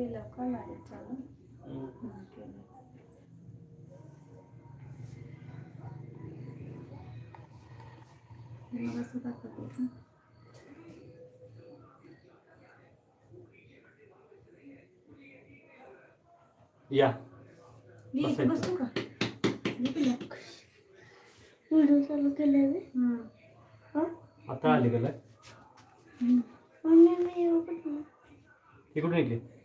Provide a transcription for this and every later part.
केलं का लाइट चालू? केलं. का? या. मी इथे. बसू का. व्हिडिओ चालू केलाय मी? आता आली गेला हं. मम्मी मी येऊ इकडून इकडे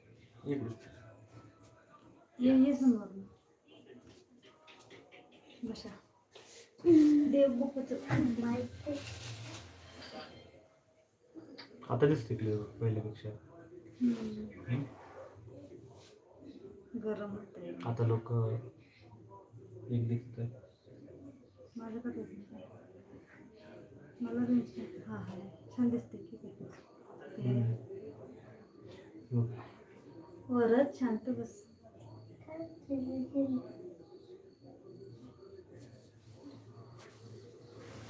आता दिसते क्लिअर पहिल्यापेक्षा. गरम आता लोक एक दिसत माझं का? मला. हा हा. छान दिसते की. वरच शांत बस.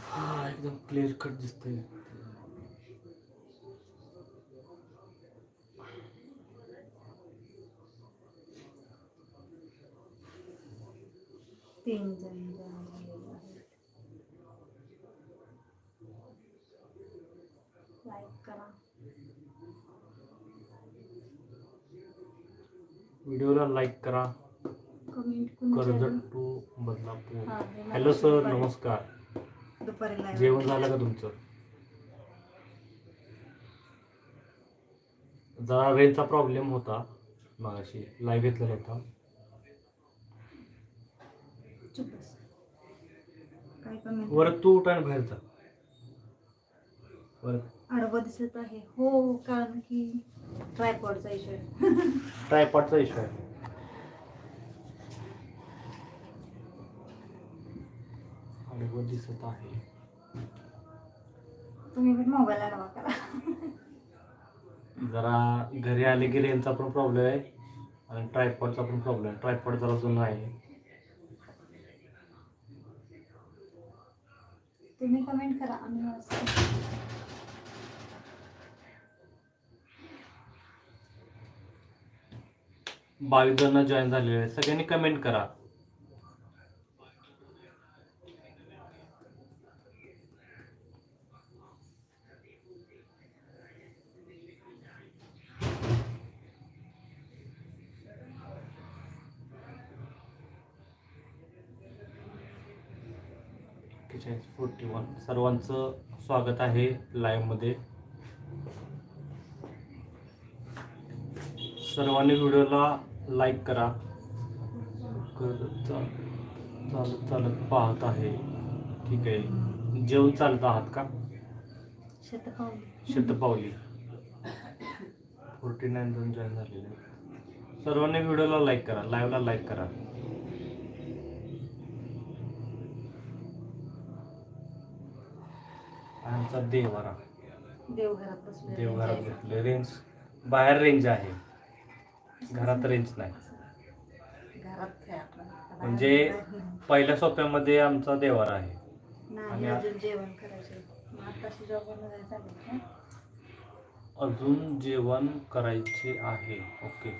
हा एकदम क्लिअर कट दिसतंय. तीन जण जण झालेले आहेत लाईक करा व्हिडिओला लाईक करा. Karjat to Badlapur. Hello sir नमस्कार. जेवण झालं का तुमचं? जरा रेंजचा प्रॉब्लेम होता. मगाशी लाईव्ह घेतलेला होता. वरत तू उठा आणि बाहेर जा. वरत. आडवं दिसत आहे. हो कारण की ट्रायपॉडचा इशू आहे. ट्रायपॉडचा इश्यू आहे. आडवं दिसत आहे. तुम्ही पण मोबाईल आडवा करा. जरा घरी आले की रेंजचा पण प्रॉब्लेम आहे. आणि ट्रायपॉडचा पण प्रॉब्लेम आहे. ट्रायपॉड जरा जुना आहे. तुम्ही कमेंट करा. आम्ही बावीस जण जॉईन झालेले आहेत. सगळ्यांनी कमेंट करा. फोर्टी वन सर्वांचं स्वागत आहे लाईव्हमध्ये सर्वांनी व्हिडिओला लाईक करा. चालत चालत पाहत आहे. ठीक आहे. जेवण चालत आहात का? शतपावली. शतपावली. फोर्टी नाईन जण जॉईन झालेले. सर्वांनी व्हिडिओला लाईक करा लाईव्हला लाईक करा. आमचा देवारा देवघरात देवघरात घेतले रेंज बाहेर रेंज आहे. घरात रेंज नाही. आहे म्हणजे. पहिल्या सोप्यामध्ये आमचा देवारा आहे. आणि अजून जेवण करायचं मग आताशी जॉबवर जायचं चालेल का अजून जेवण करायचे आहे ओके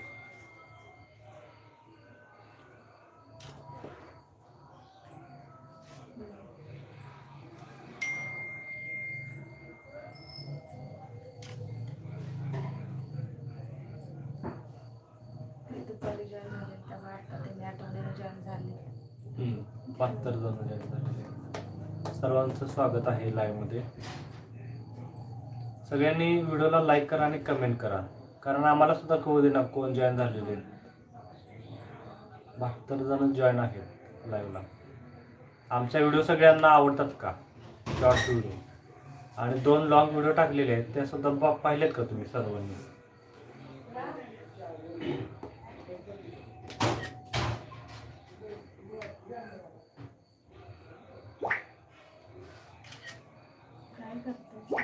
ते दुपारी जॉईन झाले तेव्हा आता त्यांनी आठवड्याला जॉईन झाले हम्म, बहात्तर जण जॉईन झालेले सर्वांचं स्वागत आहे लाईव्हमध्ये सगळ्यांनी व्हिडिओला लाईक करा आणि कमेंट करा. कारण आम्हाला सुद्धा कळू दे ना कोण जॉईन झालेले बहात्तर जण जॉईन आहेत लाईव्हला आमच्या व्हिडिओ सगळ्यांना आवडतात का? शॉर्ट व्हिडिओ आणि दोन लॉंग व्हिडिओ टाकलेले आहेत त्या सुद्धा पाहिलेत का तुम्ही सर्वांनी काय करतो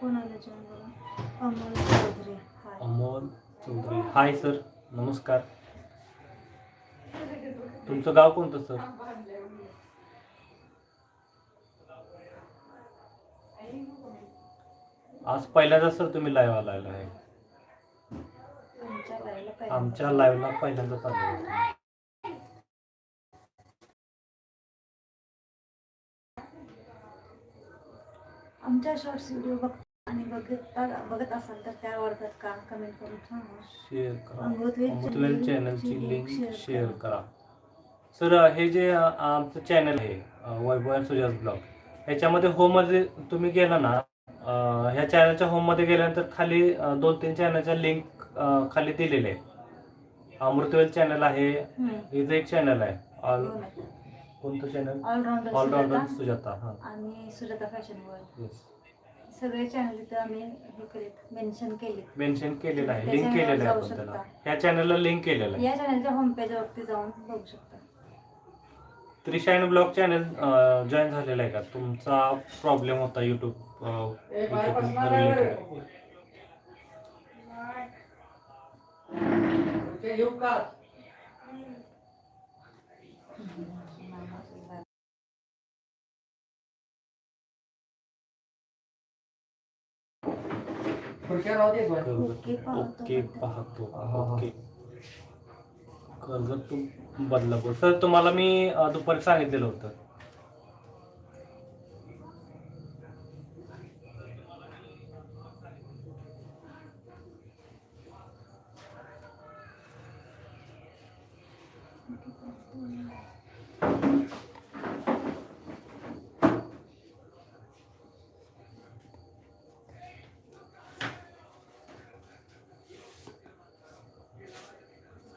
कोण आलं जॉईन बघा Amol Chaudhari hi. Amol Chaudhari. Hi sir. नमस्कार. तुमचं गाव कोणतं सर? आज पहिल्यांदा सर तुम्ही लाईव्ह आलेला आहे. आमच्या लाईव्हला पहिल्यांदा चालू होतं आमच्या शॉर्ट्स व्हिडिओ बघ आणि बघत बघत असाल तर त्या का कमेंट करून शेअर करा. अमृतवेल चॅनलची लिंक शेअर करा. सर हे जे आमचं चॅनल आहे वैभव अँड सुजास ब्लॉग ह्याच्यामध्ये होममध्ये तुम्ही गेला ना ह्या चॅनलच्या होममध्ये गेल्यानंतर खाली दोन तीन चॅनलच्या लिंक खाली दिलेले आहे अमृतवेल चॅनल आहे हम्म. इथं एक चॅनल आहे. ऑल. कोणतं चॅनल ऑलराऊंडर ऑलराऊंडर सुजाता. हां. आणि सुजाता फॅशन वर्ल्ड सगळे चॅनल इथं आम्ही हे केलेत मेन्शन केले मेन्शन केलेलं आहे. लिंक केलेलं आहे जाऊ आपण त्याला. शकता. ह्या चॅनलला लिंक केलेलं आहे. या चॅनलच्या होम पेजवरती जाऊन बघू शकता. त्रिशायन ब्लॉग चॅनल जॉईन झालेला आहे का? तुमचा प्रॉब्लेम होता युट्यूब रिलेटेड ओके पाहतो ओके पाहतो okay Karjat to Badlapur sir तुम्हाला मी अ, दुपारी सांगितलेलं होतं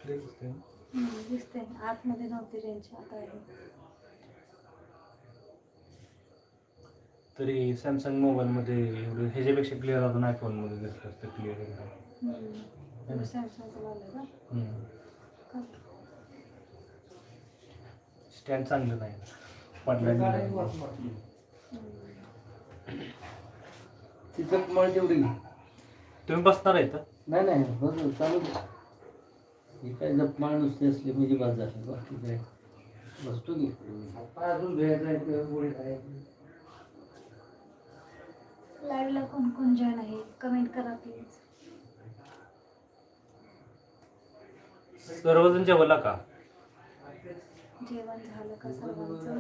दिसते आतमध्ये नव्हती रेंज आता आहे. तरी सॅमसंग मोबाईलमध्ये एवढं ह्याच्यापेक्षा क्लिअर अजून आयफोनमध्ये दिसलं असतं क्लिअर का? स्टँड चांगलं नाही. पडला हम्म. तिथं तुम्ही बसणार आहे इथं? नाही नाही बस चालू. ही काय जपमाळ नुसती असली म्हणजे बाद झाली बाकी काय? बसतो की अजून भेटायचं आहे किंवा गोळी खायची लाईव्हला कोण कोण जॉईन आहे? कमेंट करा प्लीज सर्वजण जेवला का? जेवण झालं का सर्वांचं?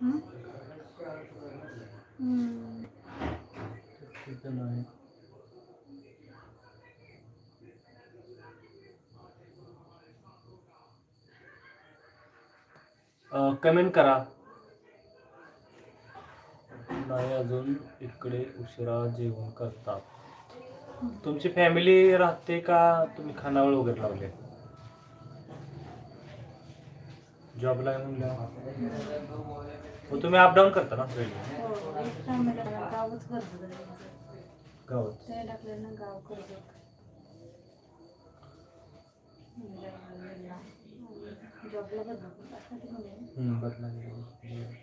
हं? हम्म. ठीक नाही कमेंट करा. नाही अजून इकडे उशिरा जेवण करतात. तुमची फॅमिली राहते का? तुम्ही खानावळ वगैरे लावले? जॉबला आहे हो तुम्ही अपडाऊन करता ना रेल्वे हो एक गावच कर्ज गावात ते टाकलं ना गाव कर्ज जॉबला म्हणले हम्म,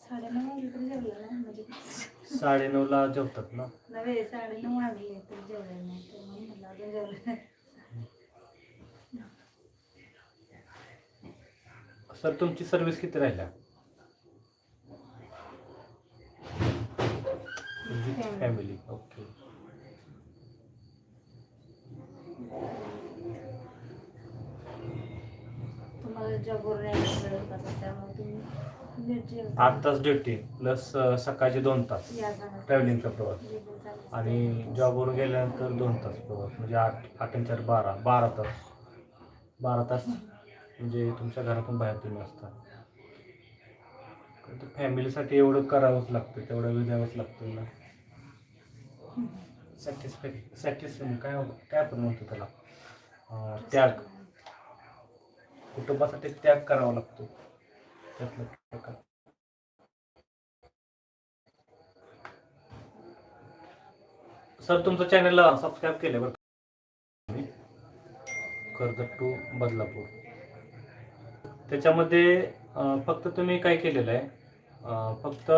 साडेनऊ वाजले तरी जेवलं नाही म्हणजे साडेनऊला जेवतात ना. नव्हे साडेनऊ वाजले तरी जेवलं नाही तर म्हणून म्हटलं अजून जेवलं नाही. सर तुमची सर्व्हिस किती राहिल्या फॅमिली ओके. आठ तास ड्युटी प्लस सकाळचे दोन तास. ट्रॅव्हलिंगचा प्रवास. आणि जॉबवरून गेल्यानंतर दोन तास प्रवास म्हणजे आठ आठ चार बारा बारा तास बारा तास म्हणजे तुमच्या घरातून बाहेर तुम्ही असता. फॅमिलीसाठी एवढं करावंच लागतं तेवढं वेळ द्यावंच लागतं ना. सॅटिस्फॅक्ट सॅटिस्फॅक्शन काय काय आपण म्हणतो त्याला? त्याग. कुटुंबासाठी त्याग करावा लागतो. त्यातला प्रकार. सर तुमचं चॅनलला सबस्क्राईब केलं बरं कर्जत टू बदलापूर. त्याच्यामध्ये फक्त तुम्ही काय केलेलं आहे? फक्त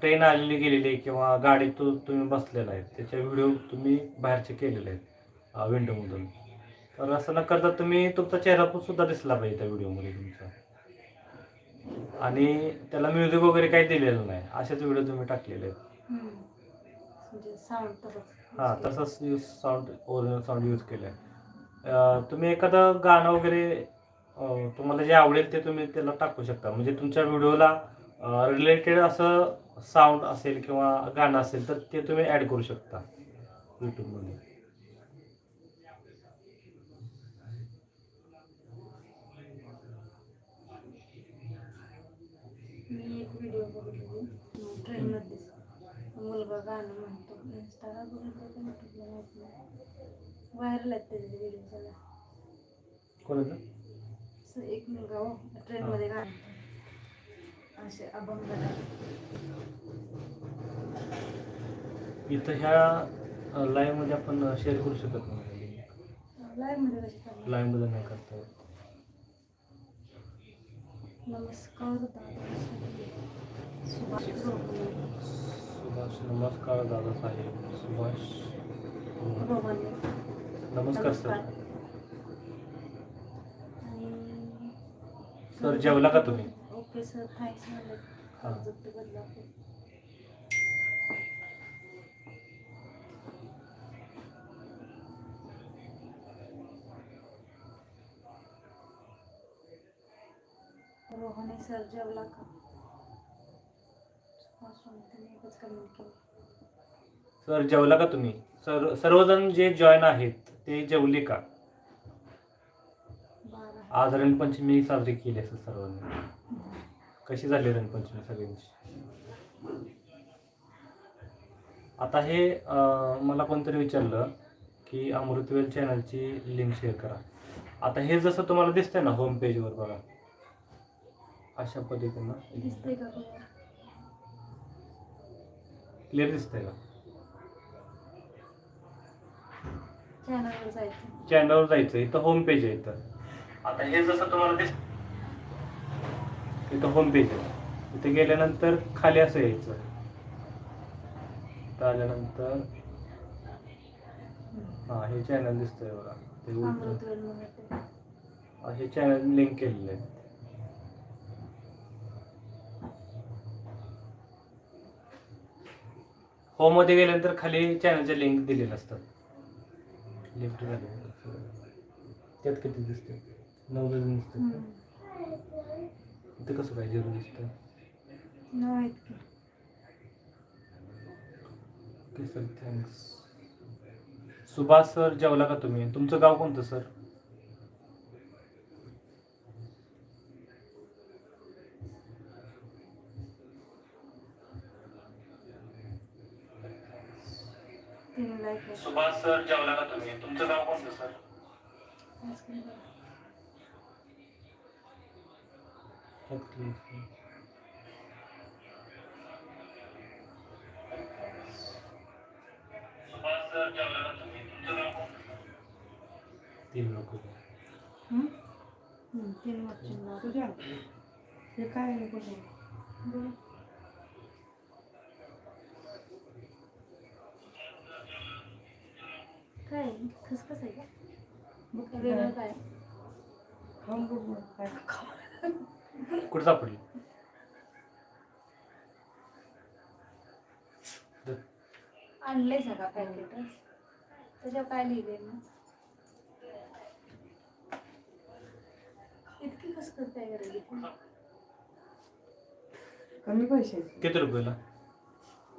ट्रेन आलेली गेलेली आहे किंवा गाडीतून तुम्ही बसलेला आहे त्याचे व्हिडिओ तुम्ही बाहेरचे केलेले आहेत विंडोमधून. तर असं न करता तुम्ही तुमचा चेहरा पण सुद्धा दिसला पाहिजे त्या व्हिडिओमध्ये तुमचा. आणि त्याला म्युझिक वगैरे काही दिलेलं नाही असेच व्हिडिओ तुम्ही टाकलेले आहेत. हम्म. म्हणजे तसंच हां तसंच use sound original sound use केलं आहे तुम्ही एखादं गाणं वगैरे तुम्हाला जे आवडेल ते तुम्ही त्याला टाकू शकता. म्हणजे तुमच्या व्हिडिओला रिलेटेड असं साऊंड असेल किंवा गाणं असेल तर ते तुम्ही ॲड करू शकता यूट्यूबमध्ये मी एक व्हिडिओ बघितली. ट्रेनमध्ये मुलगा गाणं म्हणतो. इंस्टाला बघितलं का युट्यूबला माहीत नाही व्हायरल आहेत त्याचे व्हिडिओ त्याला कोणाचं? एक मुलगा हो ट्रेनमध्ये गाणं म्हणतो. असे अभंग इथं ह्या लाईव्हमध्ये आपण शेअर करू शकत नाही. कशी करणार? लाईव्हमध्ये नाही करता येत. नमस्कार दादा सुभाष रोहने. सुभाष नमस्कार दादासाहेब सुभाष. नमस्कार सर. सर जेवला का तुम्ही? Okay sir. थँक्स हां. रोहने सर जेवला का? सर जेवला का तुम्ही? सर सर्वजण जे जॉईन आहेत ते जेवले का? आज रणपंचमी साजरी केली असेल सर्वांनी. कशी झाली रणपंचमी सगळ्यांची? आता हे मला कोणतरी विचारलं की अमृतवेल चॅनलची लिंक शेअर करा. आता हे जसं तुम्हाला दिसतंय ना होम पेजवर बघा. अशा पद्धतीनं. क्लिअर दिसतंय का? चॅनलवर जायचं. चॅनलवर जायचं इथं होम पेज आहे इथं. आता हे जसं तुम्हाला दिस इथं होम पेज आहे. इथे गेल्यानंतर खाली असं यायचं. इथं आल्यानंतर हा हे चॅनल दिसतंय बघा. ते उलटं. हा, हे चॅनल लिंक केलेलं आहे. होममध्ये गेल्यानंतर खाली चॅनलचे लिंक दिलेले असतात. लिफ्ट त्यात किती दिसते नऊ दिसते इथं कसं काय दिसतं आहेत की. Okay sir thanks Subhash sir जेवला का तुम्ही? तुमचं गाव कोणतं सर? सुभाष सर जेवला का तुम्ही? तुमचं गाव कोणतं सर? बरं? तीन लोक तीन वाजून तुझ्या हे काय बघू? काय? खसखस आहे का? खाऊन बघ काय. कुठं सापडली? आणलंय सगळा पॅकेटच त्याच्यावर काय लिहिलंय ना इतकी काय करायची कमी पैसे किती रुपयाला?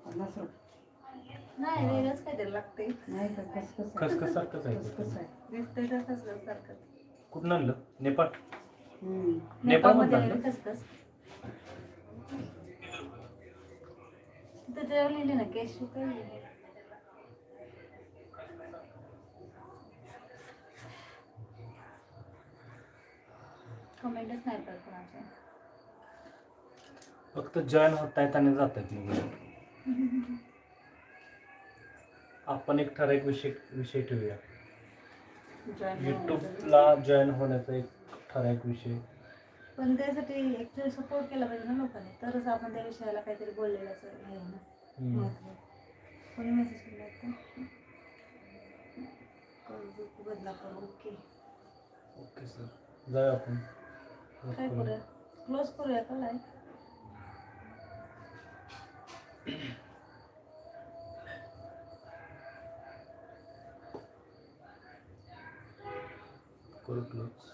पन्नास रुपये. नाही वेगळंच काहीतरी लागते नाही का खसखस खसखस सारखंच आहे खसखस आहे? दिसतंय तर खसखस सारखं. कुठून आणलं? नेपाळ? नेपाळमध्ये? खसखस त्याच्यावर लिहिले ना कॅश काय लिहिले? कमेंटच नाही तर कोणाच्या फक्त जॉईन होत आहेत आणि जात आहेत मग आपण एक ठराविक विषय विषय ठेवूया. युट्यूबला जॉईन होण्याचा एक ठराविक विषय. पण त्यासाठी ऍक्च्युअली सपोर्ट केला पाहिजे ना लोकांनी. तरच आपण त्या विषयाला काहीतरी बोललेलं असं हे आहे ना. महत्त्व कोणी मेसेज केला होता कर्ज बदलापूर ओके ओके सर जाऊया आपण. काय करूया? क्लोज करूया का लाईव्ह करू क्लोज